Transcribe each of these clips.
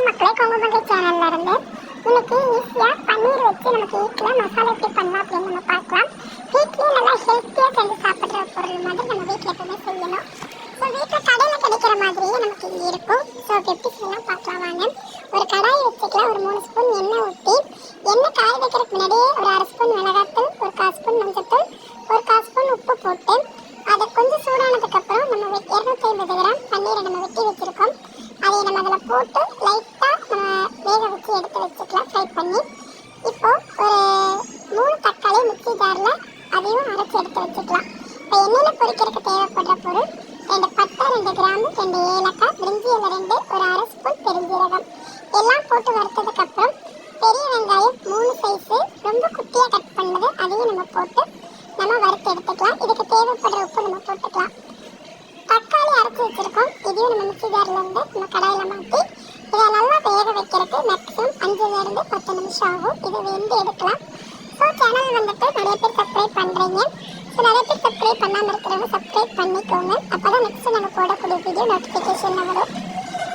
வணக்கம் மக்களே கொங்குமங்கை சேனல்ல இருந்து இன்னைக்கு ஈஸியா பன்னீர் வச்சு நமக்கு வீட்டில் மசாலா எப்படி பண்ணலாம் அப்படின்னு நம்ம பார்க்கலாம். வீட்லயே நல்லா ஹெல்த்தியா செஞ்சு சாப்பிட்ற பொருள் மாதிரி நம்ம வீட்டில் எப்பவுமே செய்யணும். ஸோ வீட்டில் கடையில் கிடைக்கிற மாதிரியே நமக்கு இங்கே இருக்கும். ஸோ எப்படி செய்யலாம் பார்க்கலாம் வாங்க. ஒரு கடாய் வச்சுக்கலாம். ஒரு மூணு ஸ்பூன் எண்ணெய் ஊற்றி எண்ணெய் காய வைக்கிறதுக்கு முன்னாடியே ஒரு அரை ஸ்பூன் மிளகாத்தூள் ஒரு கால் ஸ்பூன் மஞ்சத்தூள் ஒரு கால் ஸ்பூன் உப்பு போட்டு அதை கொஞ்சம் சூடானதுக்கப்புறம் நம்ம இரநூத்தி ஐம்பது கிராம் பன்னீரை நம்ம வெட்டி வச்சுருக்கோம் அதை நம்ம அதில் போட்டு லைட்டாக நம்ம வேக வச்சு எடுத்து வச்சுக்கலாம் ஃப்ரை பண்ணி இப்போ ஒரு மூணு தக்காளி மிக்சி ஜாரில் அதையும் அரைச்சி எடுத்து வச்சுக்கலாம் இப்போ எண்ணெயில் பொரிக்கிறதுக்கு தேவைப்படுற பொருள் ரெண்டு பட்டை ரெண்டு கிராம்பு ரெண்டு ஏலக்காய் பிரிஞ்சி இலை ரெண்டு ஒரு அரை ஸ்பூன் பெருஞ்சீரகம் எல்லாம் போட்டு வறுத்ததுக்கப்புறம் பெரிய வெங்காயம் மூணு சைஸு ரொம்ப குட்டியாக கட் பண்ணது அதையும் நம்ம போட்டு நம்ம வறுத்து எடுத்துக்கலாம் இதுக்கு தேவைப்படுற உப்பு நம்ம போட்டுக்கலாம் தக்காளி அரைச்சி வச்சிருக்கோம் இதையும் நம்ம மிக்சி ஜாரில் இருந்து நம்ம கடாயில் மாற்றி இதை நல்லா வேக வைக்கிறதுக்கு மேக்ஸிமம் அஞ்சுலேருந்து பத்து நிமிஷம் ஆகும். இது வெந்து எடுக்கலாம். ஸோ சேனல் வந்துட்டு நிறைய பேர் சப்ஸ்கிரைப் பண்ணுறீங்க ஸோ நிறைய பேர் சப்ஸ்கிரைப் பண்ணாமல் இருக்கிறவங்க சப்ஸ்கிரைப் பண்ணிக்கோங்க. அப்போ தான் நெக்ஸ்ட் நம்ம போடக்கூடிய வீடியோ நோட்டிஃபிகேஷன் வரும்.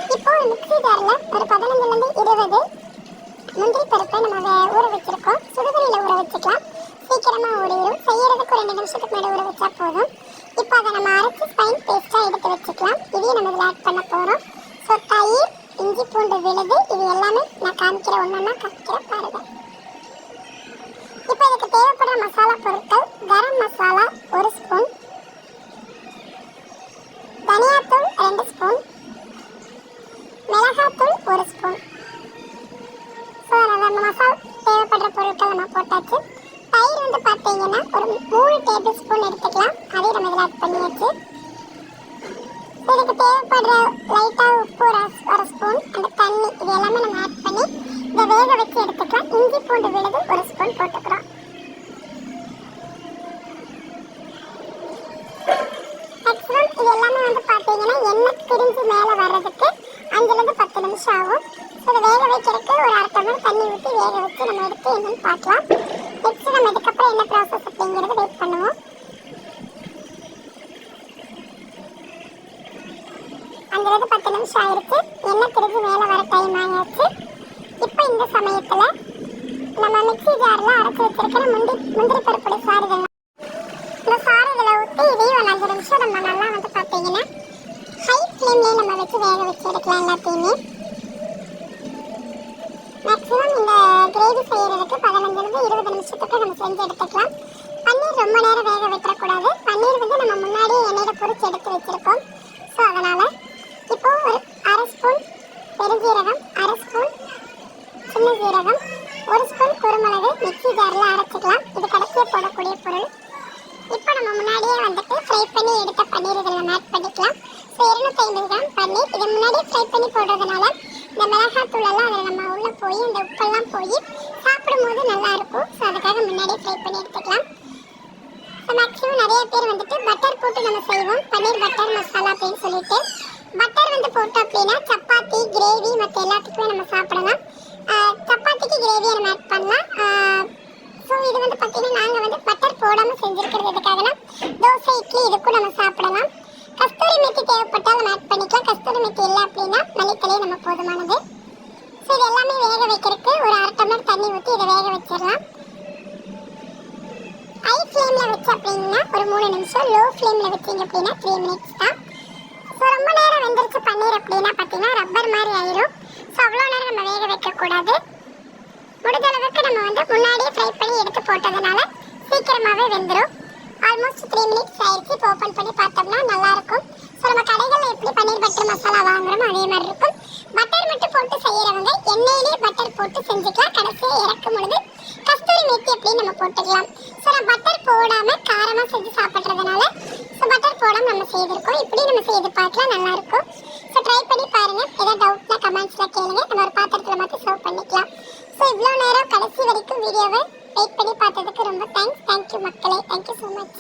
இப்போ ஒரு மிக்சி ஜாரில் ஒரு பதினஞ்சுலேருந்து இருபது முந்திரி பருப்பை நம்ம வே- ஊற வச்சுருக்கோம். சுடுதண்ணியில் ஊற வச்சுக்கலாம். சீக்கிரமாக ஊறிடும் செய்யறதுக்கு ஒரு ரெண்டு நிமிஷத்துக்கு மேலே ஊற வச்சா போதும். இப்போ அதை நம்ம அரைச்சி ஸ்பைன் பேஸ்ட்டாக எடுத்து வச்சுக்கலாம். இதையும் நம்ம இதில் ஆட் பண்ண போகிறோம் இஞ்சி பூண்டு விழுது. இது எல்லாமே நான் காமிக்கிற ஒன்றா காமிக்கிறேன் பாருங்க. இப்போ இதுக்கு தேவைப்படுற மசாலா பொருட்கள் கரம் மசாலா ஒரு ஸ்பூன். தனியாத்தூள் ரெண்டு ஸ்பூன். மிளகாத்தூள் ஒரு ஸ்பூன். ஸோ நம்ம மசாலா தேவைப்படுற பொருட்கள் நம்ம போட்டாச்சு. தயிர் வந்து பார்த்தீங்கன்னா ஒரு மூணு டேபிள் ஸ்பூன் எடுத்துக்கலாம். அதையும் நம்ம இதில் ஆட் பண்ணியாச்சு. இதுக்கு தேவைப்படுற லைட்டாக உப்பு ஒரு ஒரு ஸ்பூன் அந்த தண்ணி இது எல்லாமே நம்ம ஆட் பண்ணி இதை வேக வச்சு எடுத்துக்கலாம். இஞ்சி பூண்டு விழுது ஒரு ஸ்பூன் போட்டுக்கிறோம். மேக்ஸிமம் இது எல்லாமே வந்து பார்த்தீங்கன்னா எண்ணெய் பிரிஞ்சு மேலே வர்றதுக்கு அஞ்சுலேருந்து பத்து நிமிஷம் ஆகும். இதை வேக வைக்கிறதுக்கு ஒரு அரை டம்ளர் தண்ணி ஊற்றி வேக வச்சு நம்ம எடுத்து என்னன்னு பார்க்கலாம். நெக்ஸ்ட் நம்ம இதுக்கப்புறம் என்ன ப்ராசஸ் அப்படிங்கிறது வெயிட் பண்ணுவோம் லஞ்ச் பத்து ஆயிடுச்சு எண்ணெய் பிரிஞ்சு மேலே வர டைம் ஆயாச்சு. இப்போ இந்த சமயத்தில் நம்ம மிக்சி ஜாரில் அரைச்சி வச்சிருக்கிற முந்தி முந்திரி பருப்புடைய சாறுகள். இந்த சாறு இதில் ஊற்றி இதையும் ஒரு அஞ்சு நிமிஷம் நம்ம நல்லா வந்து பார்த்தீங்கன்னா ஹை ஃப்ளேம்லேயே நம்ம வச்சு வேக வச்சு எடுக்கலாம் எல்லாத்தையுமே. மேக்ஸிமம் இந்த கிரேவி செய்கிறதுக்கு பதினஞ்சுலேருந்து இருபது நிமிஷத்துக்கு நம்ம செஞ்சு எடுத்துக்கலாம். பன்னீர் ரொம்ப நேரம் வேக வைக்கக்கூடாது. பன்னீர் வந்து நம்ம முன்னாடியே எண்ணெயில் பொறிச்சு எடுத்து வச்சுருக்கோம் ஸோ அதனால் இப்போ ஒரு அரை ஸ்பூன் பெருஞ்சீரகம் அரை ஸ்பூன் சின்ன ஒரு ஸ்பூன் குருமிளகு மிக்ஸி ஜாரில் அரைச்சிக்கலாம். இது கடைசியாக போடக்கூடிய பொருள். இப்போ நம்ம முன்னாடியே வந்துட்டு ஃப்ரை பண்ணி எடுத்த பன்னீர் இதில் ஆட் பண்ணிக்கலாம். ஸோ இருநூத்தி ஐம்பது கிராம் பன்னீர். இதை முன்னாடியே ஃப்ரை பண்ணி போடுறதுனால இந்த மிளகாத்தூளெல்லாம் அதில் நம்ம உள்ளே போய் இந்த உப்பெல்லாம் போய் சாப்பிடும்போது நல்லாயிருக்கும் ஸோ அதுக்காக முன்னாடியே ஃப்ரை பண்ணி எடுத்துக்கலாம். ஸோ மேக்ஸிமம் நிறைய பேர் வந்துட்டு பட்டர் போட்டு நம்ம செய்வோம். பன்னீர் பட்டர் மசாலா அப்படின்னு சொல்லிட்டு. பட்டர் வந்து போட்டோம் அப்படின்னா சப்பாத்தி கிரேவி மற்ற எல்லாத்துக்குமே நம்ம சாப்பிடலாம். சப்பாத்திக்கு கிரேவியை நம்ம ஆட் பண்ணலாம். ஸோ இது வந்து பார்த்தீங்கன்னா நாங்கள் வந்து பட்டர் போடாமல் செஞ்சுருக்கிறது எதுக்காகனா தோசை இட்லி இதுக்கும் நம்ம சாப்பிடலாம். கஸ்தூரி மெத்தி தேவைப்பட்டால் நம்ம ஆட் பண்ணிக்கலாம். கஸ்தூரி மெத்தி இல்லை அப்படின்னா மல்லித்தலையே நம்ம போதுமானது. ஸோ இது எல்லாமே வேக வைக்கிறதுக்கு ஒரு அரை டம்ளர் தண்ணி ஊற்றி இதை வேக வச்சிடலாம். ஹை ஃப்ளேமில் வச்சு அப்படின்னா ஒரு மூணு நிமிஷம். லோ ஃப்ளேமில் வச்சிங்க அப்படின்னா த்ரீ மினிட்ஸ் தான். ஸோ ரொம்ப நேரம் வெந்துருச்சு பன்னீர் அப்படின்னா பார்த்தீங்கன்னா ரப்பர் மாதிரி ஆயிரும். ஸோ அவ்வளோ நேரம் நம்ம வேக வைக்கக்கூடாது. முடிஞ்ச நம்ம வந்து முன்னாடியே ஃப்ரை பண்ணி எடுத்து போட்டதுனால சீக்கிரமாகவே வெந்துடும் ஆல்மோஸ்ட் த்ரீ மினிட்ஸ் ஆயிடுச்சு. இப்போ ஓப்பன் பண்ணி பார்த்தோம்னா நல்லாயிருக்கும். ஸோ நம்ம கடைகளில் எப்படி பன்னீர் பட்டர் மசாலா வாங்குறோமோ அதே மாதிரி இருக்கும். பட்டர் மட்டும் போட்டு செய்கிறவங்க எண்ணெயிலே பட்டர் போட்டு செஞ்சுக்கலாம். கடைசியாக இறக்கும் பொழுது கஸ்தூரி மேத்தி அப்படின்னு நம்ம போட்டுக்கலாம். ஸோ நான் பட்டர் போடாமல் காரமாக செஞ்சு சாப்பிட்றதுனால ஸோ பட்டர் போடாமல் நம்ம செய்திருக்கோம். இப்படி நம்ம செய்து பார்க்கலாம். நல்லாயிருக்கும். ஸோ ட்ரை பண்ணி பாருங்கள் ஏதாவது டவுட்னா கமெண்ட்ஸில் கேளுங்க. நம்ம ஒரு பாத்திரத்தில் மாற்றி சர்வ் பண்ணிக்கலாம். ஸோ இவ்வளோ நேரம் கடைசி வரைக்கும் வீடியோவை வெயிட் பண்ணி பார்த்ததுக்கு ரொம்ப தேங்க்ஸ் தேங்க்யூ மக்களே. Thank you so much